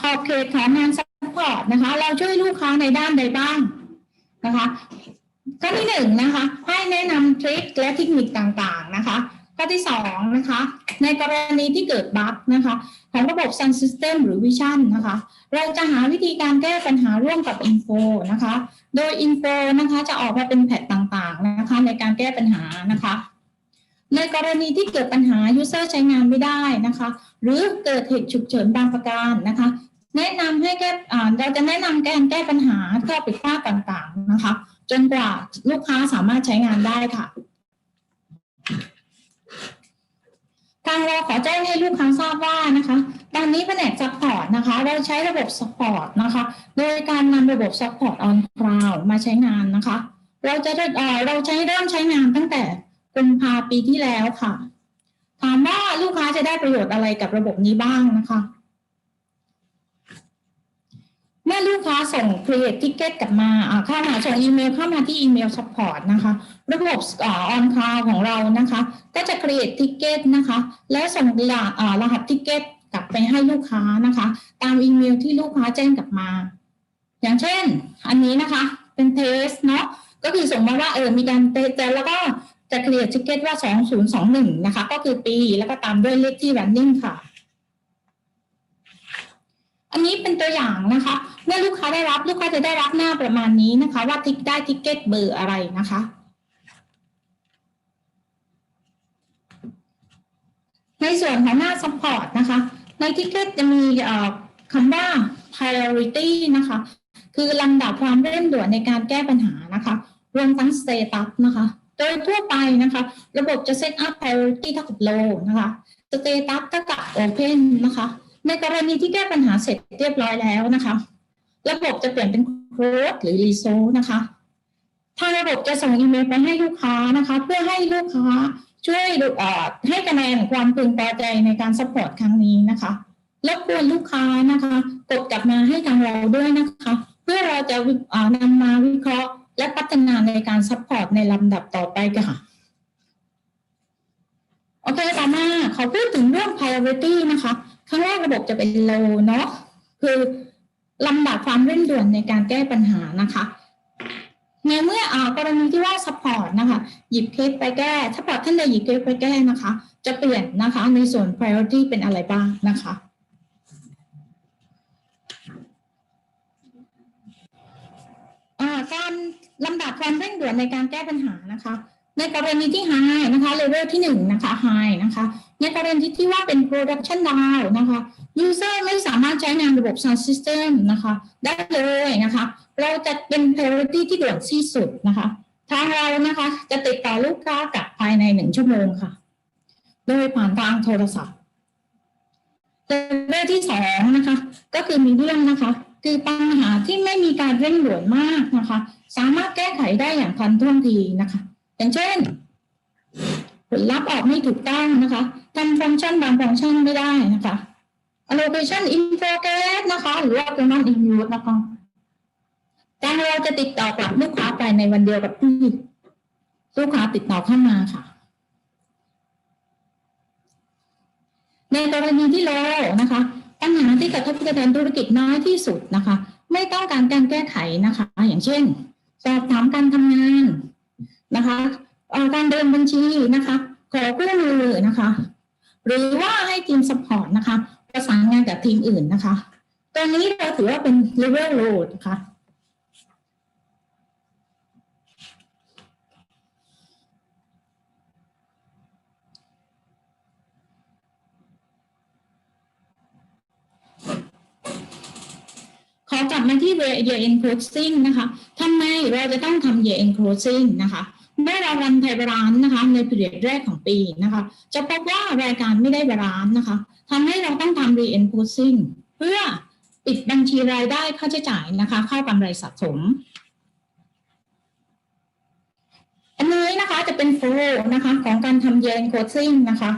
ขอบเขตของงานซัพพอร์ตนะคะ เราช่วยลูกค้าในด้านใดบ้างนะคะข้อที่หนึ่งนะคะ ให้แนะนำทริคและเทคนิคต่างๆนะคะข้อที่สองนะคะ ในกรณีที่เกิดบั๊กนะคะของระบบ Sun System หรือ Vision นะคะ เราจะหาวิธีการแก้ปัญหาร่วมกับ Info นะคะ โดย Info นะคะจะออกมาเป็นแพทต่างๆนะคะ ในการแก้ปัญหานะคะ ในกรณีที่เกิดปัญหา User ใช้งานไม่ได้นะคะ หรือเกิดเหตุฉุกเฉินบางประการนะคะ แนะนำให้แก้อ่เราจะแนะนำการแก้ปัญหาข้อผิดพลาดต่างๆนะคะ จนกว่าลูกค้าสามารถใช้งานได้ค่ะทางเราขอแจ้งให้ลูกค้าทราบว่านะคะ ตอนนี้แผนกซัพพอร์ตนะคะ เราใช้ระบบซัพพอร์ตนะคะ โดยการนำระบบซัพพอร์ตออนคลาวมาใช้งานนะคะ เราจะเเราใช้เริ่มใช้งานตั้งแต่ กุมภาปีที่แล้วค่ะ ถามว่าลูกค้าจะได้ประโยชน์อะไรกับระบบนี้บ้างนะคะ เมื่อลูกค้าส่ง create ticket กลับมาเข้ามาส่งอีเมลเข้ามาที่อีเมล support นะคะ ระบบอ่า on cloud ของเรานะคะ ก็จะ create ticket นะคะ และส่งรหัสอ่ารหัส ticket กลับไปให้ลูกค้านะคะ ตามอีเมลที่ลูกค้าแจ้งกลับมา อย่างเช่น อันนี้นะคะเป็น test เนาะก็คือส่งมาว่าเออมีการเทสแล้วก็ จะ create ticket ว่า 2021 นะคะ ก็คือปีแล้วก็ตามด้วยเลขที่ running ค่ะ อันนี้เป็นตัวอย่างนะคะ เมื่อลูกค้าได้รับลูกค้าจะได้รับหน้าประมาณนี้นะคะ ว่าทิกได้ทิกเก็ตเบอร์อะไรนะคะในส่วนของหน้า support นะคะ ในทิกเก็ตจะมีคำว่า priority นะคะ คือลำดับความเร่งด่วนในการแก้ปัญหานะคะ รวมทั้ง status นะคะ โดยทั่วไปนะคะ ระบบจะ set up priority เท่ากับ low นะคะ status เท่ากับ open นะคะ ในกรณีที่แก้ปัญหาเสร็จเรียบร้อยแล้วนะคะ ระบบจะเปลี่ยนเป็นโค้ดหรือรีโซนะคะทางระบบจะส่งอีเมลไปให้ลูกค้านะคะ เพื่อให้ลูกค้าช่วยดูเอ่อให้คะแนนความพึงพอใจในการสปอร์ตครั้งนี้นะคะรบกวนลูกค้านะคะ กดกลับมาให้ทางเราด้วยนะคะ เพื่อเราจะเอ่อนำมาวิเคราะห์ และพัฒนาในการซัพพอร์ตในลำดับต่อไปค่ะโอเคต่อมาขอพูดถึงเรื่อง priority นะคะครั้งแรกระบบจะเป็น low เนาะคือลำดับความเร่งด่วนในการแก้ปัญหานะคะในเมื่ออ่ากรณีที่ว่า support นะคะ หยิบเคสไปแก้ถ้าพอร์ตท่านใดหยิบเคสไปแก้นะคะ จะเปลี่ยนนะคะในส่วน priority เป็นอะไรบ้างนะคะอ่าการ ลำดับความเร่งด่วนในการแก้ปัญหานะคะ ในกรณีที่ high นะคะเลเวลที่หนึ่งนะคะ high นะคะในกรณีที่ว่าเป็น production down นะคะ user ไม่สามารถใช้งานระบบ sound system นะคะ ได้เลยนะคะ เราจะเป็น priority ที่ด่วนที่สุดนะคะ ทางเรานะคะจะติดต่อลูกค้ากลับภายในหนึ่งชั่วโมงค่ะ โดยผ่านทางโทรศัพท์เลเวลที่สองนะคะ ก็คือมีเรื่องนะคะ คือปัญหาที่ไม่มีการเร่งด่วนมากนะคะ สามารถแก้ไขได้อย่างทันท่วงทีนะคะ อย่างเช่น ผลลัพธ์ออกไม่ถูกต้องนะคะทำฟังก์ชันบางฟังก์ชันไม่ได้นะคะ allocation in progress นะคะ หรือว่า payment in use นะคะทางเราจะติดต่อกลับลูกค้าไปในวันเดียวกับที่ลูกค้าติดต่อเข้ามาค่ะ ในกรณีที่โลนะคะ ที่กระทบกระเทือนธุรกิจน้อยที่สุดนะคะ ไม่ต้องการการแก้ไขนะคะ อย่างเช่น สอบถามการทำงานนะคะการเดินบัญชีนะคะ ขอกู้มือนะคะ หรือว่าให้ทีมสปอร์ตนะคะ ประสานงานกับทีมอื่นนะคะ ตอนนี้เราถือว่าเป็น level load นะคะ ขอ กลับมาที่ year end closing นะคะทำไมเราจะต้องทำ year end closing นะคะเมื่อเรารันไทยบาลานซ์นะคะในปีแรกของปีนะคะจะพบว่ารายการไม่ได้บาลานซ์นะคะทำให้เราต้องทำ re end closing เพื่อปิดบัญชีรายได้ค่าใช้จ่ายนะคะเข้ากำไรสะสม อันนี้นะคะจะเป็นโฟลนะคะของการทำ year end closing นะคะ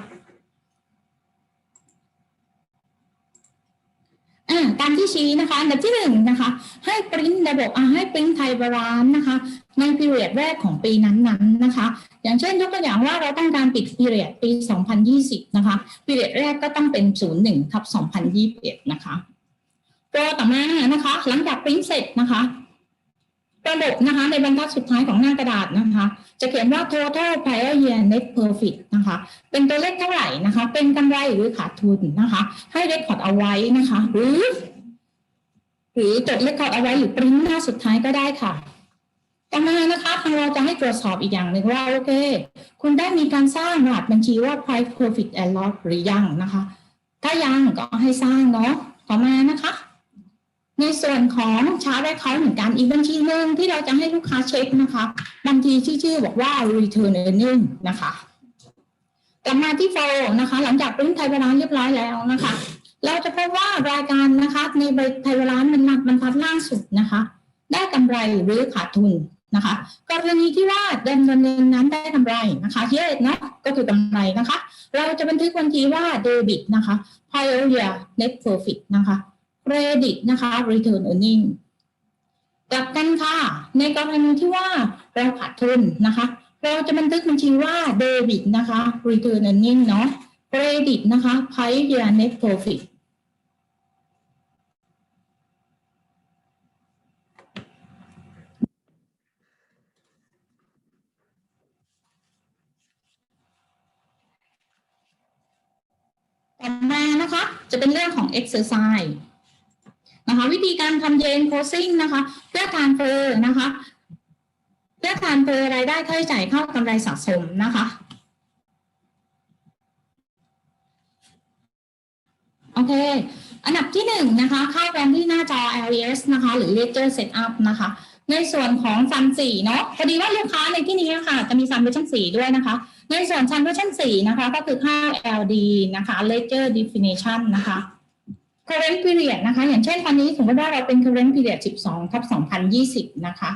อ่าตามที่ ชี้นะคะอันดับที่หนึ่งนะคะให้ปริ้นระบบให้ปริ้นไทยบาลานนะคะในพีเรียดแรกของปีนั้นๆนะคะ อย่างเช่นยกตัวอย่างว่าเราต้องการปิดพีเรียดปี 2020 นะคะพีเรียดแรกก็ต้องเป็น 01ทับ2021 นะคะตัวต่อมานะคะ หลังจากปริ้นเสร็จนะคะระบบนะคะในบรรทัดสุดท้ายของหน้ากระดาษนะคะ จะเขียนว่า total prior year net profit นะคะ เป็นตัวเลขเท่าไหร่นะคะ เป็นกำไรหรือขาดทุนนะคะ ให้เรคคอร์ดเอาไว้นะคะ หรือ หรือจดเรคคอร์ดเอาไว้หรือปริ้นหน้าสุดท้ายก็ได้ค่ะต่อมานะคะทางเราจะให้ตรวจสอบอีกอย่างหนึ่งว่าโอเค คุณได้มีการสร้างรหัสบัญชีว่า price profit and loss หรือยังนะคะ ถ้ายังก็ให้สร้างเนาะต่อมานะคะ ในส่วนของชาร์ตและเขาเหมือนกันอีกบัญชีหนึ่งที่เราจะให้ลูกค้าเช็คนะคะบัญชีที่ชื่อบอกว่า return earning นะคะกลับมาที่โฟล์นะคะ หลังจากปริ้นไทยบาลานเรียบร้อยแล้วนะคะ เราจะพบว่ารายการนะคะในใบไทยบาลานมันบรรทัดล่างสุดนะคะ ได้กำไรหรือขาดทุนนะคะกรณีที่ว่าเดินเงินนั้นได้กำไรนะคะเยอะเนาะก็คือกำไรนะคะ เราจะบันทึกบัญชีว่าเดบิตนะคะ prior year net profit นะคะเครดิตนะคะ return earning กลับกันค่ะ ในกรณีที่ว่าเราขาดทุนนะคะ เราจะบันทึกบัญชีว่าเดบิตนะคะ return earning เนาะเครดิตนะคะ prior year net profit ต่อมา นะคะ จะเป็นเรื่องของ exercise นะคะวิธีการทำ yen closing นะคะเพื่อการเฟอร์นะคะเพื่อการเฟอร์รายได้ค่าใช้จ่ายเข้ากำไรสะสมนะคะโอเค อันดับที่หนึ่งนะคะเข้ากันที่หน้าจอ LES นะคะ หรือ Ledger Setup นะคะ ในส่วนของซัมสี่เนาะพอดีว่าลูกค้าในที่นี้ค่ะ จะมีซัมเวอร์ชันสี่ด้วยนะคะ ในส่วนซัมเวอร์ชันสี่นะคะ ก็คือค่า LD นะคะ Ledger Definition นะคะ current period นะคะ อย่างเช่นตอนนี้สมมติว่าเราเป็น current period 12ทับ2020 นะคะ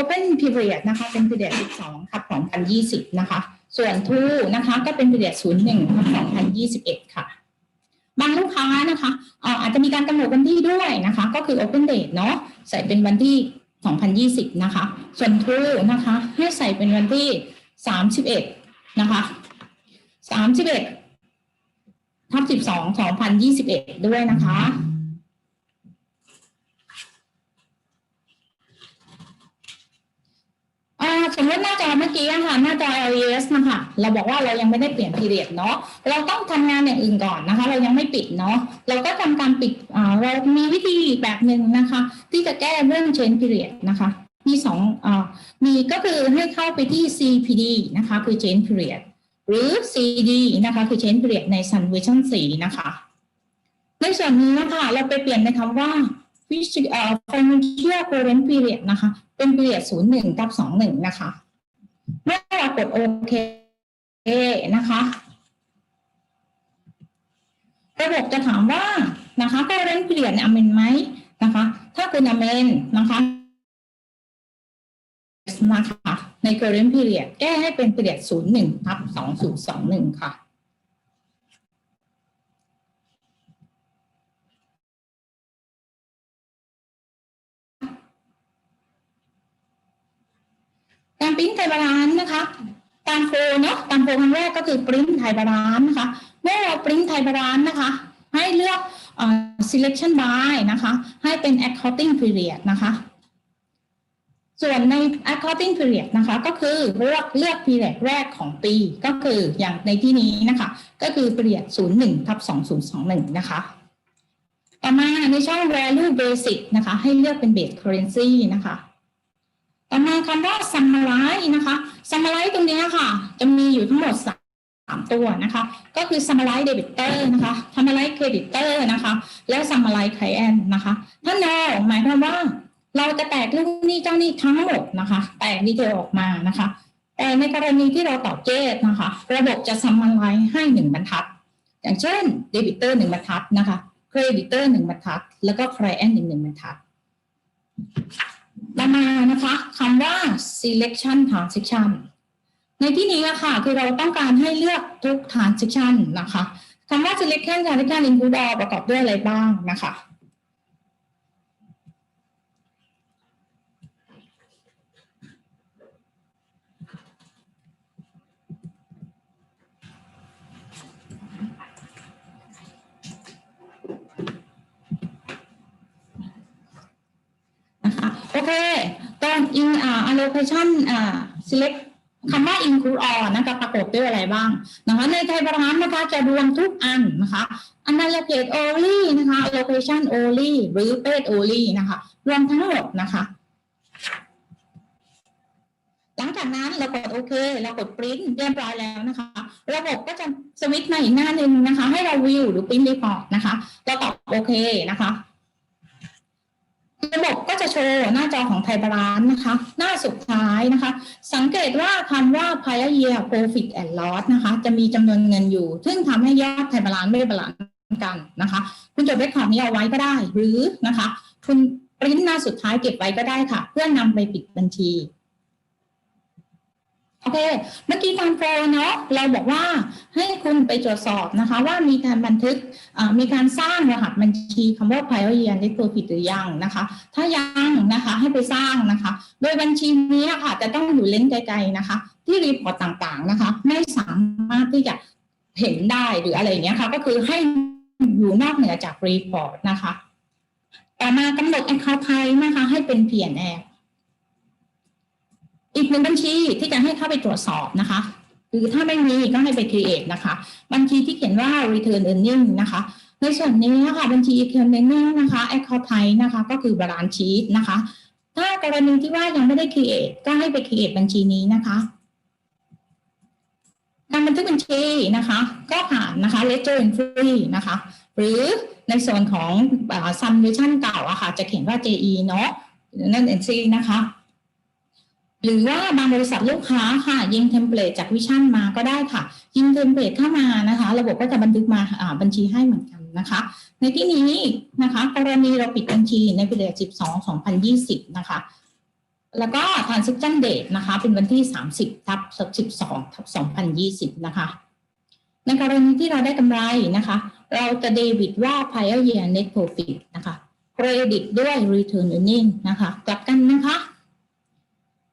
open period นะคะเป็น period 12ทับ2020 นะคะ ส่วน to นะคะก็เป็น period 01ทับ2021 ค่ะ บางลูกค้านะคะเอ่ออาจจะมีการกำหนดวันที่ด้วยนะคะ ก็คือ open date เนาะใส่เป็นวันที่ 2020 นะคะ ส่วน to นะคะให้ใส่เป็นวันที่ 31นะคะ31ทับ12 2021ด้วยนะคะอ่าสมมติหน้าจอเมื่อกี้อะค่ะหน้าจอ LES นะคะเราบอกว่าเรายังไม่ได้เปลี่ยน period เนาะเราต้องทำงานอย่างอื่นก่อนนะคะ เรายังไม่ปิดเนาะเราก็ทำการปิดอ่าเรามีวิธีแบบหนึ่งนะคะ ที่จะแก้เรื่อง change period นะคะ มีสองอมีก็คือให้เข้าไปที่ CPD นะคะคือ change period หรือ CD นะคะคือ change period ใน Sun Version 4 นะคะ ในส่วนนี้นะคะเราไปเปลี่ยนในคำว่า Financial current period นะคะ เป็น period 01 กับ 21 นะคะ เมื่อเรากดโอเคนะคะระบบจะถามว่านะคะ current period เนี่ย amend ไหมนะคะ ถ้าคุณ amend นะคะ นะคะใน current period แก้ให้เป็น period 01ทับ2021 ค่ะ การปริ้นไทยบาลานซ์นะคะ การโฟเนาะการโฟครั้งแรกก็คือปริ้นไทยบาลานซ์นะคะ เมื่อเราปริ้นไทยบาลานซ์นะคะ ให้เลือกอ selection by นะคะ ให้เป็น accounting period นะคะ ส่วนใน accounting period นะคะก็คือเลือกเลือก period แรกของปี ก็คืออย่างในที่นี้นะคะ ก็คือ period 01ทับ2021 นะคะ ต่อมาในช่อง value basic นะคะ ให้เลือกเป็น base currency นะคะ ต่อมาคำว่า summarize นะคะ summarize ตรงนี้ค่ะ จะมีอยู่ทั้งหมดสามตัวนะคะ ก็คือ summarize debitor นะคะ summarize creditor นะคะ และ summarize client นะคะ ถ้า no หมายความว่า เราจะแตกลูกหนี้เจ้าหนี้ทั้งหมดนะคะ แตกดีเทลออกมานะคะ แต่ในกรณีที่เราตอบเจตนะคะ ระบบจะ summarize ให้หนึ่งบรรทัด อย่างเช่น debitor หนึ่งบรรทัดนะคะ creditor หนึ่งบรรทัด แล้วก็ client อีกหนึ่งบรรทัดต่อมานะคะคำว่า selection transaction ในที่นี้อะค่ะคือเราต้องการให้เลือกทุก transaction นะคะคำว่า selection selection include all ประกอบด้วยอะไรบ้างนะคะ นะคะ โอเคตอน in อ่า allocation อ่า select คำว่า include all นะคะประกอบด้วยอะไรบ้างนะคะในไทยบาลานนะคะจะรวมทุกอันนะคะ allocate only นะคะ allocation only หรือ paid only นะคะรวมทั้งหมดนะคะหลังจากนั้นเรากดโอเค เรากด print เรียบร้อยแล้วนะคะ ระบบก็จะสวิตช์มาอีกหน้าหนึ่งนะคะ ให้เราวิวหรือ print report นะคะเราตอบโอเคนะคะ ระบบก็จะโชว์หน้าจอของไทยบาลานซ์นะคะ หน้าสุดท้ายนะคะ สังเกตว่าคำว่า prior year profit and loss นะคะ จะมีจำนวนเงินอยู่ ซึ่งทำให้ยอดไทยบาลานซ์ไม่บาลานซ์กันนะคะ คุณจดเรคคอร์ดนี้เอาไว้ก็ได้ หรือนะคะ คุณปริ้นหน้าสุดท้ายเก็บไว้ก็ได้ค่ะ เพื่อนำไปปิดบัญชี โอเค เมื่อกี้ตามโปรเนาะเราบอกว่าให้คุณไปตรวจสอบนะคะ ว่ามีการบันทึกมีการสร้างรหัสบัญชีคำว่า prior year net profit หรือยังนะคะ ถ้ายังนะคะให้ไปสร้างนะคะ โดยบัญชีนี้ค่ะจะต้องอยู่เลนไกลๆนะคะ ที่รีพอร์ตต่างๆนะคะ ไม่สามารถที่จะเห็นได้หรืออะไรอย่างเงี้ยค่ะ ก็คือให้อยู่นอกเหนือจากรีพอร์ตนะคะ ต่อมากำหนด account type นะคะ ให้เป็น P&L อีกหนึ่งบัญชีที่จะให้เข้าไปตรวจสอบนะคะคือถ้าไม่มีก็ให้ไป create นะคะ บัญชีที่เขียนว่า return earning นะคะ ในส่วนนี้ค่ะบัญชี return earning นะคะ account type นะคะ ก็คือ balance sheet นะคะ ถ้ากรณีที่ว่ายังไม่ได้ create ก็ให้ไป create บัญชีนี้นะคะการบันทึกบัญชีนะคะ ก็ผ่านนะคะ ledger entry นะคะ หรือในส่วนของ sum vision เก่าอะค่ะ จะเขียนว่า JE เนาะนั่น entry นะคะ หรือว่าบางบริษัทลูกค้าค่ะ ยิงเทมเพลตจากวิชั่นมาก็ได้ค่ะ ยิงเทมเพลตเข้ามานะคะ ระบบก็จะบันทึกมาบัญชีให้เหมือนกันนะคะ ในที่นี้นะคะ กรณีเราปิดบัญชีในปีเดือน12 2020 นะคะ แล้วก็ transaction date นะคะ เป็นวันที่ 30ทับ12ทับ2020 นะคะ ในกรณีที่เราได้กำไรนะคะ เราจะเดบิตว่า prior year net profit นะคะเครดิตด้วย return earning นะคะ กลับกันนะคะ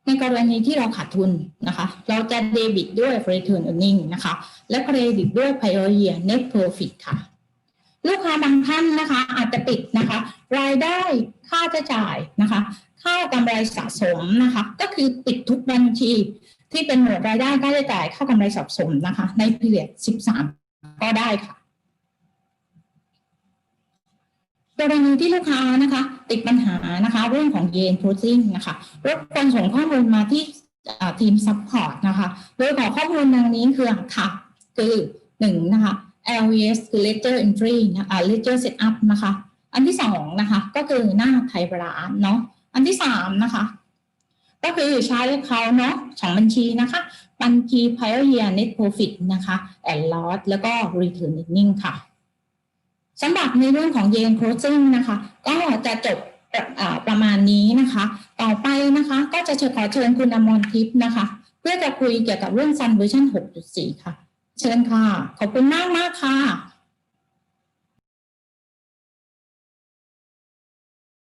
ในกรณีที่เราขาดทุนนะคะ เราจะเดบิตด้วย return earning นะคะ และเครดิตด้วย prior year net profit ค่ะ ลูกค้าบางท่านนะคะ อาจจะปิดนะคะ รายได้ค่าใช้จ่ายนะคะ ค่ากำไรสะสมนะคะ ก็คือปิดทุกบัญชีที่เป็นหมวดรายได้ค่าใช้จ่ายค่ากำไรสะสมนะคะ ใน period 13 ก็ได้ค่ะ กรณีที่ลูกค้านะคะ ติดปัญหานะคะเรื่องของเยนโพสซิ่งนะคะรบกวนส่งข้อมูลมาที่ทีมซัพพอร์ตนะคะ โดยขอข้อมูลดังนี้คือค่ะ คือหนึ่งนะคะ LVS คือ Ledger Entry นะคะ Ledger Setup นะคะ อันที่สองนะคะ ก็คือหน้าไทยบรานเนาะ อันที่สามนะคะ ก็คือใช้เขาเนาะสองบัญชีนะคะ บัญชี prior year net profit นะคะ and loss แล้วก็ return earning ค่ะ สำหรับในเรื่องของเยนโครซิ่งนะคะ ก็จะจบประมาณนี้นะคะ ต่อไปนะคะก็จะขอเชิญคุณอมรทิพย์นะคะ เพื่อจะคุยเกี่ยวกับเรื่องซันเวอร์ชัน6.4 ค่ะ เชิญค่ะ ขอบคุณมากมากค่ะ